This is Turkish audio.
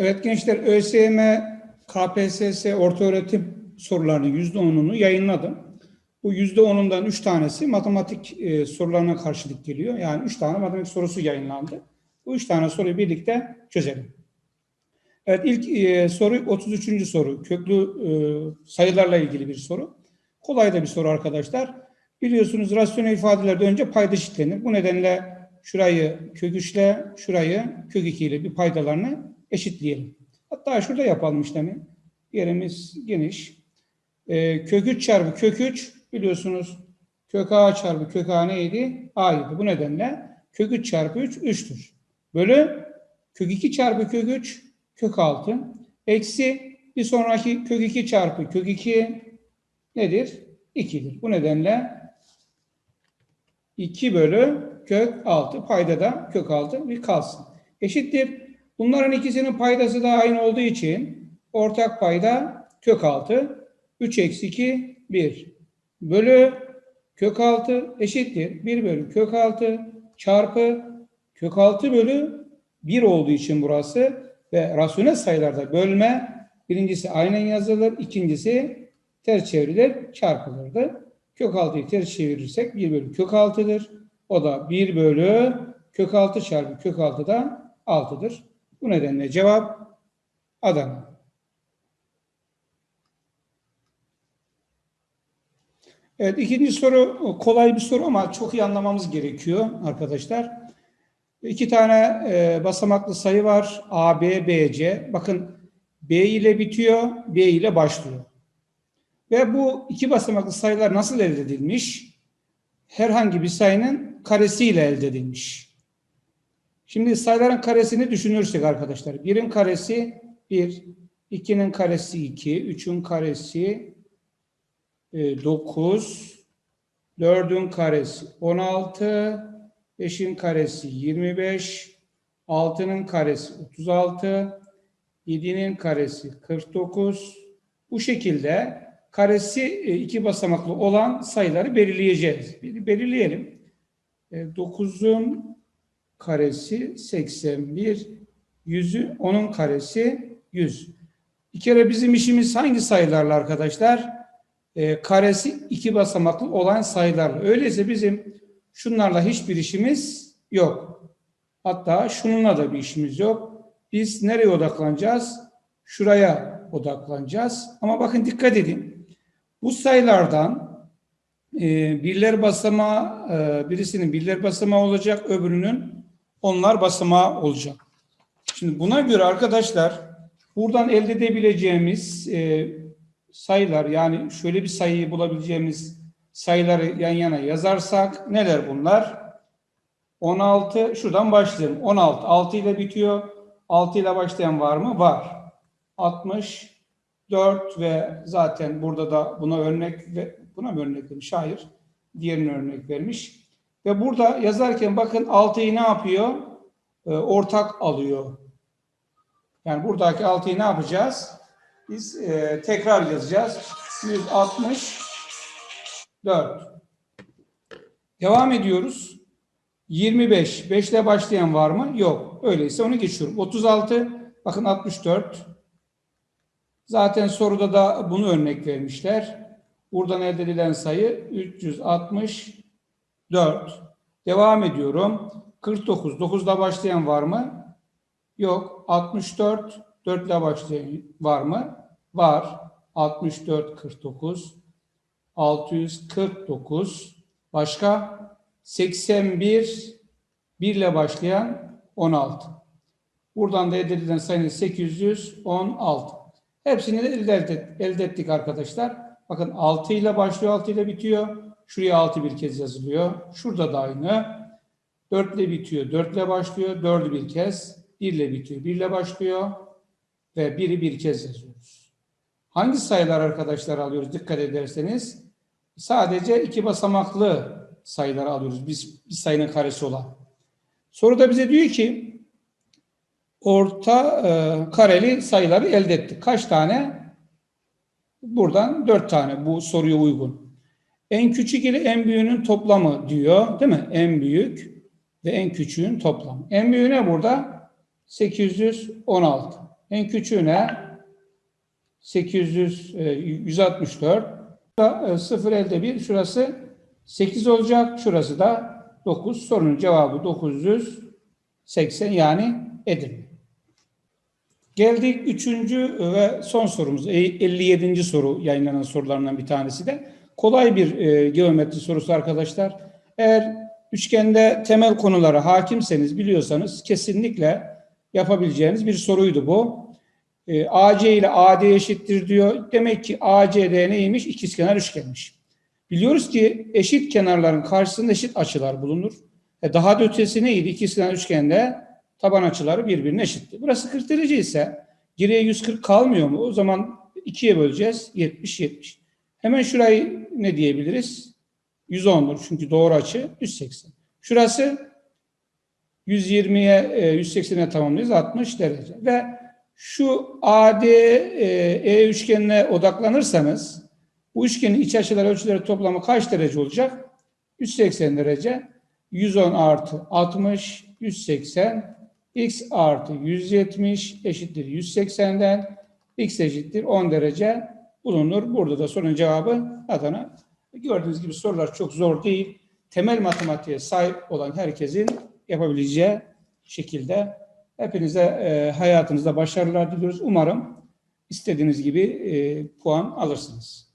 Evet gençler ÖSYM, KPSS orta öğretim sorularının yüzde onunu yayınladım. Bu yüzde onundan üç tanesi matematik e, sorularına karşılık geliyor. Yani üç tane matematik sorusu yayınlandı. Bu üç tane soruyu birlikte çözelim. Evet ilk e, soru 33. soru. Köklü e, sayılarla ilgili bir soru. Kolay da bir soru arkadaşlar. Biliyorsunuz rasyonel ifadelerde önce payda eşitlenir. Bu nedenle şurayı kök 3 ile şurayı kök 2 ile bir paydalarını eşitleyelim. Hatta şurada yapalım işlemi. Yerimiz geniş. Ee, kök 3 çarpı kök 3 biliyorsunuz kök a çarpı kök a neydi? A'ydı. Bu nedenle kök 3 çarpı 3 3'tür. Bölü kök 2 çarpı kök 3 kök 6. Eksi bir sonraki kök 2 çarpı kök 2 nedir? 2'dir. Bu nedenle 2 bölü kök 6 payda da kök 6 bir kalsın. Eşittir. Bunların ikisinin paydası da aynı olduğu için ortak payda kök 6 3 eksi 2 1 bölü kök 6 eşittir. 1 bölü kök 6 çarpı kök 6 bölü 1 olduğu için burası ve rasyonel sayılarda bölme birincisi aynen yazılır, ikincisi ters çevrilir, çarpılırdı. Kök 6'yı ters çevirirsek 1 bölü kök 6'dır. O da 1 bölü kök 6 çarpı kök 6 da 6'dır. Bu nedenle cevap Adana. Evet ikinci soru kolay bir soru ama çok iyi anlamamız gerekiyor arkadaşlar. İki tane e, basamaklı sayı var. A, B, B, C. Bakın B ile bitiyor, B ile başlıyor. Ve bu iki basamaklı sayılar nasıl elde edilmiş? Herhangi bir sayının karesiyle elde edilmiş. Şimdi sayıların karesini düşünürsek arkadaşlar. Birin karesi 1, 2'nin karesi 2, 3'ün karesi 9, 4'ün karesi 16, 5'in karesi 25, 6'nın karesi 36, 7'nin karesi 49. Bu şekilde karesi e, iki basamaklı olan sayıları belirleyeceğiz. Belirleyelim. 9'un karesi 81, 100'ü onun karesi 100. Bir kere bizim işimiz hangi sayılarla arkadaşlar? E, karesi iki basamaklı olan sayılarla. Öyleyse bizim şunlarla hiçbir işimiz yok. Hatta şununla da bir işimiz yok. Biz nereye odaklanacağız? Şuraya odaklanacağız. Ama bakın dikkat edin. Bu sayılardan e, birler basamağı, e, birisinin birler basamağı olacak, öbürünün onlar basamağı olacak. Şimdi buna göre arkadaşlar buradan elde edebileceğimiz e, sayılar yani şöyle bir sayıyı bulabileceğimiz sayıları yan yana yazarsak neler bunlar? 16 şuradan başlayalım. 16 6 ile bitiyor. 6 ile başlayan var mı? Var. 64 ve zaten burada da buna örnek ve buna mı örnek vermiş? Hayır. Diğerine örnek vermiş. Ve burada yazarken bakın 6'yı ne yapıyor? Ee, ortak alıyor. Yani buradaki 6'yı ne yapacağız? Biz e, tekrar yazacağız. 164. Devam ediyoruz. 25. 5 ile başlayan var mı? Yok. Öyleyse onu geçiyorum. 36. Bakın 64. Zaten soruda da bunu örnek vermişler. Buradan elde edilen sayı 364. Devam ediyorum. 49. 9 ile başlayan var mı? Yok. 64. 4 ile başlayan var mı? Var. 64, 49. 649. Başka? 81. 1 ile başlayan 16. Buradan da elde edilen sayının 816. Hepsini de elde ettik arkadaşlar. Bakın 6 ile başlıyor, 6 ile bitiyor. Şuraya 6 bir kez yazılıyor. Şurada da aynı. 4 ile bitiyor, 4 ile başlıyor. 4'ü bir kez. 1 ile bitiyor, 1 ile başlıyor. Ve 1'i bir kez yazıyoruz. Hangi sayılar arkadaşlar alıyoruz dikkat ederseniz? Sadece iki basamaklı sayılar alıyoruz. Biz bir sayının karesi olan. Soruda bize diyor ki orta e, kareli sayıları elde ettik. Kaç tane? Buradan dört tane bu soruya uygun. En küçük ile en büyüğünün toplamı diyor değil mi? En büyük ve en küçüğün toplamı. En büyüğü ne burada? 816. En küçüğüne 800, e, 164. Da, e, 0 elde 1. Şurası 8 olacak. Şurası da 9. Sorunun cevabı 980 yani Edirne. Geldik üçüncü ve son sorumuz. E, 57. soru yayınlanan sorularından bir tanesi de. Kolay bir e, geometri sorusu arkadaşlar. Eğer üçgende temel konulara hakimseniz biliyorsanız kesinlikle yapabileceğiniz bir soruydu bu. E, AC ile AD eşittir diyor. Demek ki ACD neymiş? İkizkenar üçgenmiş. Biliyoruz ki eşit kenarların karşısında eşit açılar bulunur. E, daha da ötesi neydi? İkizkenar üçgende taban açıları birbirine eşitti. Burası 40 derece ise geriye 140 kalmıyor mu? O zaman ikiye böleceğiz. 70 70. Hemen şurayı ne diyebiliriz? 110'dur çünkü doğru açı 180. Şurası 120'ye e, 180'e tamamlıyoruz 60 derece. Ve şu AD e, E üçgenine odaklanırsanız bu üçgenin iç açıları ölçüleri toplamı kaç derece olacak? 180 derece. 110 artı 60, 180, x artı 170 eşittir 180'den, x eşittir 10 derece bulunur. Burada da sorunun cevabı Adana. Gördüğünüz gibi sorular çok zor değil. Temel matematiğe sahip olan herkesin yapabileceği şekilde hepinize e, hayatınızda başarılar diliyoruz. Umarım istediğiniz gibi e, puan alırsınız.